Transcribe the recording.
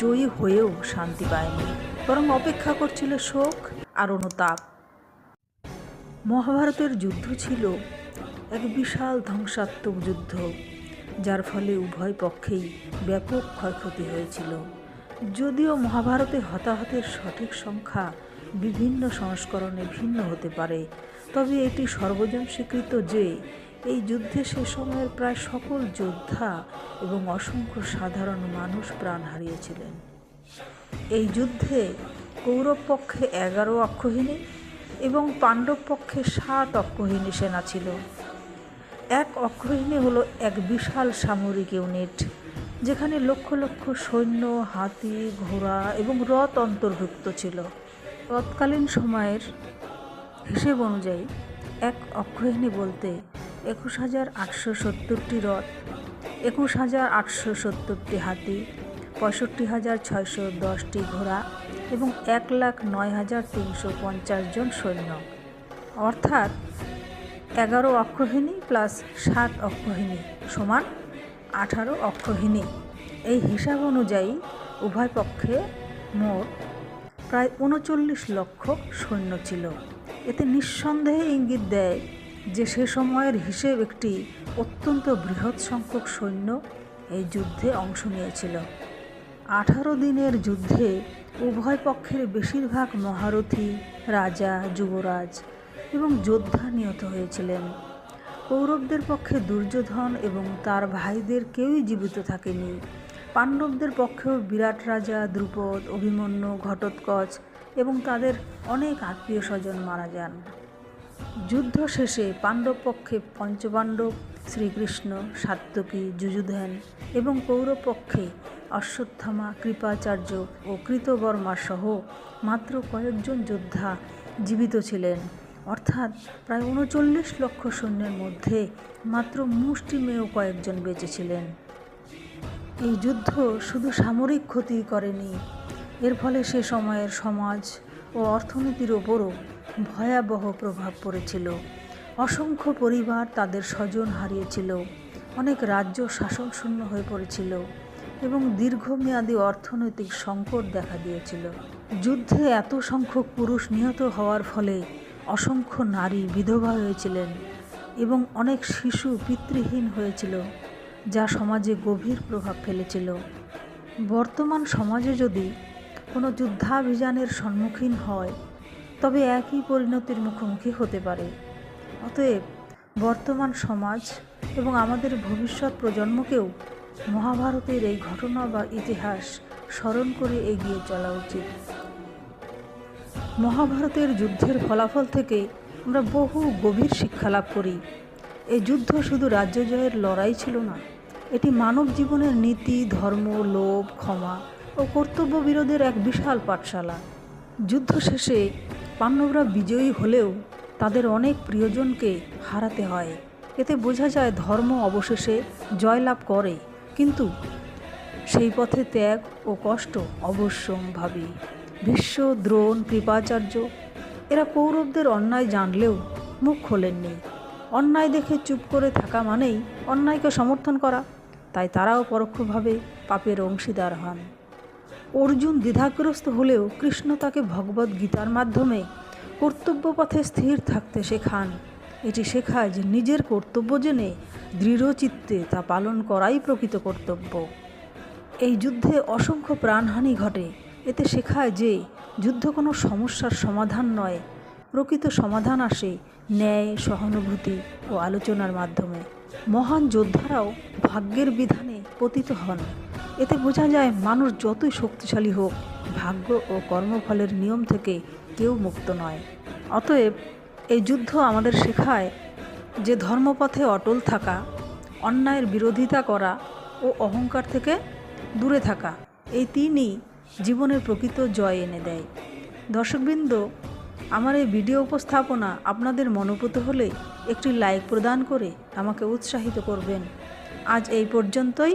জয়ী হয়েও শান্তি পায়নি, বরং অপেক্ষা করছিল শোক আর অনুতাপ। মহাভারতের যুদ্ধ ছিল এক বিশাল ধ্বংসাত্মক যুদ্ধ, যার ফলে উভয় পক্ষেই ব্যাপক ক্ষয়ক্ষতি হয়েছিল। যদিও মহাভারতে হতাহতের সঠিক সংখ্যা বিভিন্ন সংস্করণে ভিন্ন হতে পারে, তবে এটি সর্বজন স্বীকৃত যে এই যুদ্ধে সে সময়ের প্রায় সকল যোদ্ধা এবং অসংখ্য সাধারণ মানুষ প্রাণ হারিয়েছিলেন। এই যুদ্ধে কৌরব পক্ষে এগারো অক্ষহিনী এবং পাণ্ডব পক্ষে সাত অক্ষহিনী সেনা ছিল। এক অক্ষহিনী হলো এক বিশাল সামরিক ইউনিট, যেখানে লক্ষ লক্ষ সৈন্য, হাতি, ঘোড়া এবং রথ অন্তর্ভুক্ত ছিল। তৎকালীন সময়ের হিসেব অনুযায়ী এক অক্ষহিনী বলতে একুশ হাজার আটশো সত্তরটি রথ একুশ হাজার আটশো সত্তরটি হাতি, পঁয়ষট্টি হাজার ছয়শো দশটি ঘোড়া এবং এক লাখ নয় হাজার তিনশো পঞ্চাশ জন সৈন্য। অর্থাৎ এগারো অক্ষহিনী প্লাস সাত অক্ষহিনী সমান আঠারো অক্ষহিনী এই হিসাব অনুযায়ী উভয় পক্ষে মোট প্রায় উনচল্লিশ লক্ষ সৈন্য ছিল। এতে নিঃসন্দেহে ইঙ্গিত দেয় যে সে সময়ের হিসেব একটি অত্যন্ত বৃহৎ সংখ্যক সৈন্য এই যুদ্ধে অংশ নিয়েছিল। আঠারো দিনের যুদ্ধে উভয় পক্ষের বেশিরভাগ মহারথী রাজা, যুবরাজ এবং যোদ্ধা নিহত হয়েছিলেন। কৌরবদের পক্ষে দুর্যোধন এবং তার ভাইদের কেউই জীবিত থাকেনি। পাণ্ডবদের পক্ষেও বিরাট রাজা, দ্রুপদ, অভিমন্যু, ঘটোৎকচ এবং তাদের অনেক আত্মীয় স্বজন মারা যান। যুদ্ধ শেষে পাণ্ডব পক্ষে পঞ্চপাণ্ডব, শ্রীকৃষ্ণ সাত্যকী যুযুধেন এবং কৌরব পক্ষে অশ্বত্থামা, কৃপাচার্য ও কৃতবর্মা সহ মাত্র কয়েকজন যোদ্ধা জীবিত ছিলেন। অর্থাৎ প্রায় উনচল্লিশ লক্ষ সৈন্যের মধ্যে মাত্র মুষ্টিমেয় কয়েকজন বেঁচেছিলেন এই যুদ্ধ শুধু সামরিক ক্ষতি করেনি, এর ফলে সে সময়ের সমাজ ও অর্থনীতির ওপরও ভয়াবহ প্রভাব পড়েছিল। অসংখ্য পরিবার তাদের স্বজন হারিয়েছিল। অনেক রাজ্য শাসনশূন্য হয়ে পড়েছিল এবং দীর্ঘমেয়াদী অর্থনৈতিক সংকট দেখা দিয়েছিল। যুদ্ধে এত সংখ্যক পুরুষ নিহত হওয়ার ফলে অসংখ্য নারী বিধবা হয়েছিলেন এবং অনেক শিশু পিতৃহীন হয়েছিল, যা সমাজে গভীর প্রভাব ফেলেছিল। বর্তমান সমাজে যদি কোনো যুদ্ধাভিযানের সম্মুখীন হয় তবে একই পরিণতির মুখোমুখি হতে পারে। অতএব বর্তমান সমাজ এবং আমাদের ভবিষ্যৎ প্রজন্মকেও মহাভারতের এই ঘটনা বা ইতিহাস স্মরণ করে এগিয়ে চলা উচিত। মহাভারতের যুদ্ধের ফলাফল থেকে আমরা বহু গভীর শিক্ষা লাভ করি। এই যুদ্ধ শুধু রাজ্য জয়ের লড়াই ছিল না, এটি মানব জীবনের নীতি, ধর্ম, লোভ, ক্ষমা ও কর্তব্য বিরোধের এক বিশাল পাঠশালা। যুদ্ধ শেষে পাণ্ডবরা বিজয়ী হলেও তাদের অনেক প্রিয়জনকে হারাতে হয়। এতে বোঝা যায় ধর্ম অবশেষে জয়লাভ করে, কিন্তু সেই পথে ত্যাগ ও কষ্ট অবশ্যম্ভাবী। ভীষ্ম, দ্রোণ, কৃপাচার্য, এরা কৌরবদের অন্যায় জানলেও মুখ খোলেননি। অন্যায় দেখে চুপ করে থাকা মানেই অন্যায়কে সমর্থন করা, তাই তারাও পরোক্ষভাবে পাপের অংশীদার হন। অর্জুন দ্বিধাগ্রস্ত হলেও কৃষ্ণ তাকে ভগবদ গীতার মাধ্যমে কর্তব্য পথে স্থির থাকতে শেখান। এটি শেখায় যে নিজের কর্তব্য জেনে দৃঢ়চিত্তে তা পালন করাই প্রকৃত কর্তব্য। এই যুদ্ধে অসংখ্য প্রাণহানি ঘটে। এতে শেখায় যে যুদ্ধ কোনো সমস্যার সমাধান নয়। প্রকৃত সমাধান আসে ন্যায়, সহানুভূতি ও আলোচনার মাধ্যমে। মহান যোদ্ধারাও ভাগ্যের বিধানে পতিত হন। এতে বোঝা যায় মানুষ যতই শক্তিশালী হোক, ভাগ্য ও কর্মফলের নিয়ম থেকে কেউ মুক্ত নয়। অতএব এই যুদ্ধ আমাদের শেখায় যে ধর্মপথে অটল থাকা, অন্যায়ের বিরোধিতা করা ও অহংকার থেকে দূরে থাকা, এই তিনই জীবনের প্রকৃত জয় এনে দেয়। দর্শকবৃন্দ, আমার এই ভিডিও উপস্থাপনা আপনাদের মনোপুত হলে একটি লাইক প্রদান করে আমাকে উৎসাহিত করবেন। আজ এই পর্যন্তই।